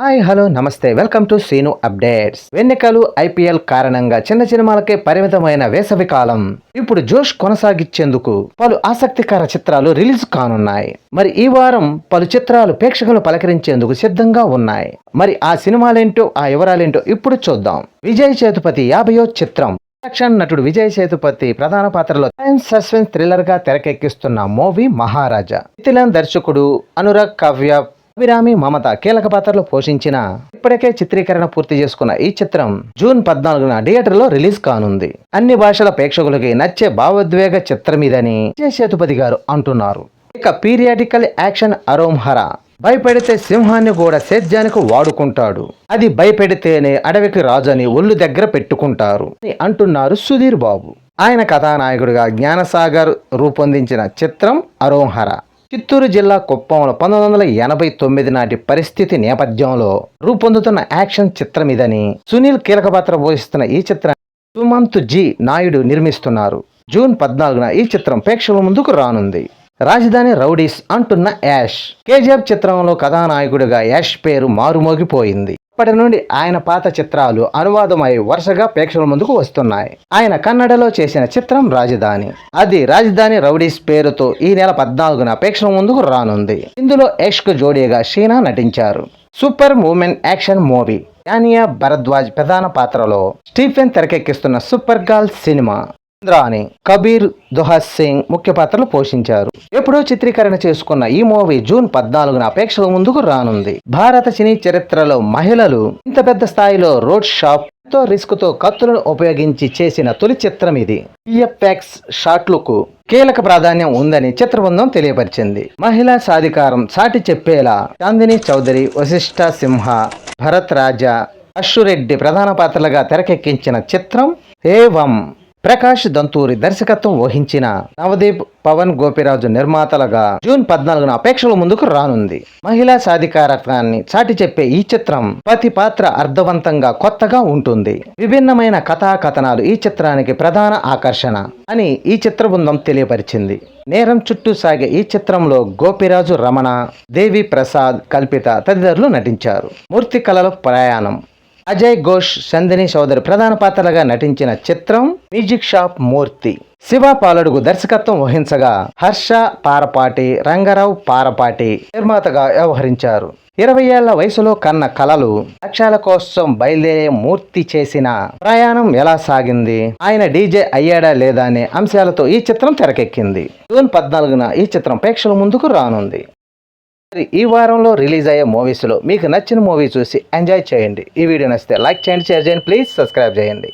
Hi hello నమస్తే. Welcome to Seenu updates. ఎన్నికలు IPL కారణంగా చిన్న సినిమాలకే పరిమితమైన వేసవి కాలం. ఇప్పుడు జోష్ కొనసాగించేందుకు పలు ఆసక్తికర చిత్రాలు రిలీజ్ కానున్నాయి. మరి ఈ వారం పలు చిత్రాలు ప్రేక్షకులు పలకరించేందుకు సిద్ధంగా ఉన్నాయి. మరి ఆ సినిమాలేంటో ఆ వివరాలేంటో ఇప్పుడు చూద్దాం. విజయ్ సేతుపతి యాభయో చిత్రం. యాక్షన్ నటుడు విజయ్ సేతుపతి ప్రధాన పాత్రలో సైన్స్ సస్పెన్స్ థ్రిల్లర్గా తెరకెక్కిస్తున్న మూవీ మహారాజా. మిథిలన్ దర్శకుడు అనురాగ్ కావ్య అభిరామి మమత కీలక పాత్రలు పోషించిన ఇప్పటికే చిత్రీకరణ పూర్తి చేసుకున్న ఈ చిత్రం జూన్ పద్నాలుగున థియేటర్లో రిలీజ్ కానుంది. అన్ని భాషల ప్రేక్షకులకి నచ్చే భావోద్వేగ చిత్రం ఇదని సేతుపతి గారు అంటున్నారు. ఇక పీరియాడికల్ యాక్షన్ అరోంహర భయపెడితే సింహాన్ని కూడా సేద్యానికి వాడుకుంటాడు. అది భయపెడితేనే అడవికి రాజు అని ఒళ్ళు దగ్గర పెట్టుకుంటారు అని అంటున్నారు సుధీర్ బాబు. ఆయన కథానాయకుడిగా జ్ఞానసాగర్ రూపొందించిన చిత్రం అరోంహర. చిత్తూరు జిల్లా కుప్పంలో పంతొమ్మిది వందల ఎనభై తొమ్మిది నాటి పరిస్థితి నేపథ్యంలో రూపొందుతున్న యాక్షన్ చిత్రం ఇదని సునీల్ కీలక పాత్ర పోషిస్తున్న ఈ చిత్రం సుమంత్ జి నాయుడు నిర్మిస్తున్నారు. జూన్ పద్నాలుగున ఈ చిత్రం ప్రేక్షకుల ముందుకు రానుంది. రాజధాని రౌడీస్ అంటున్న యాష్. కేజీఎఫ్ చిత్రంలో కథానాయకుడిగా యాష్ పేరు మారుమోగిపోయింది. అప్పటి నుండి ఆయన పాత చిత్రాలు అనువాదమై వరుసగా ప్రేక్షకుల ముందుకు వస్తున్నాయి. ఆయన కన్నడలో చేసిన చిత్రం రాజధాని. అది రాజధాని రౌడీస్ పేరుతో ఈ నెల పద్నాలుగున ప్రేక్షకుల ముందుకు రానుంది. ఇందులో యష్కు జోడీగా షీనా నటించారు. Super moment action movie. Yaniya Bharadwaj ప్రధాన పాత్రలో స్టీఫెన్ తెరకెక్కిస్తున్న super girl cinema. Rani Kabir దుహాస్ సింగ్ ముఖ్య పాత్రలు పోషించారు. ఎప్పుడో చిత్రీకరణ చేసుకున్న ఈ మూవీ జూన్ పద్నాలుగున అపేక్షల ముందుకు రానుంది. భారత సినీ చరిత్రలో మహిళలు ఇంత పెద్ద స్థాయిలో రోడ్ షాప్ ఎంతో రిస్క్తో కత్తులను ఉపయోగించి చేసిన తొలి చిత్రం ఇది. పిఎఫ్ఎక్స్ షాట్లకు కీలక ప్రాధాన్యం ఉందని చిత్రబృందం తెలియపరిచింది. మహిళా సాధికారం సాటి చెప్పేలా చాందిని చౌదరి వశిష్ఠ సింహ భరత్ రాజా అశ్వరెడ్డి ప్రధాన పాత్రలుగా తెరకెక్కించిన చిత్రం ఏవం ప్రకాష్ దంతూరి దర్శకత్వం వహించిన నవదీప్ పవన్ గోపిరాజు నిర్మాతలుగా జూన్ పద్నాలుగున అపేక్షల ముందుకు రానుంది. మహిళా సాధికారత్వాన్ని చాటి చెప్పే ఈ చిత్రం ప్రతి పాత్ర అర్థవంతంగా కొత్తగా ఉంటుంది. విభిన్నమైన కథా కథనాలు ఈ చిత్రానికి ప్రధాన ఆకర్షణ అని ఈ చిత్ర బృందం తెలియపరిచింది. నేరం చుట్టూ సాగే ఈ చిత్రంలో గోపిరాజు రమణ దేవి ప్రసాద్ కల్పిత తదితరులు నటించారు. మూర్తి కళల ప్రయాణం అజయ్ ఘోష్ చందిని సోదరి ప్రధాన పాత్రలుగా నటించిన చిత్రం మ్యూజిక్ షాప్ మూర్తి. శివ పాలడుగు దర్శకత్వం వహించగా హర్ష పారపాటి రంగారావు పారపాటి నిర్మాతగా వ్యవహరించారు. ఇరవై ఏళ్ళ వయసులో కన్న కలలు లక్ష్యాల కోసం బయలుదేరే మూర్తి చేసిన ప్రయాణం ఎలా సాగింది? ఆయన డీజే అయ్యాడా లేదా అనే అంశాలతో ఈ చిత్రం తెరకెక్కింది. జూన్ పద్నాలుగున ఈ చిత్రం ప్రేక్షకుల ముందుకు రానుంది. ఈ వారంలో రిలీజ్ అయ్యే మూవీస్లో మీకు నచ్చిన మూవీ చూసి ఎంజాయ్ చేయండి. ఈ వీడియో నచ్చితే లైక్ చేయండి షేర్ చేయండి ప్లీజ్ సబ్స్క్రైబ్ చేయండి.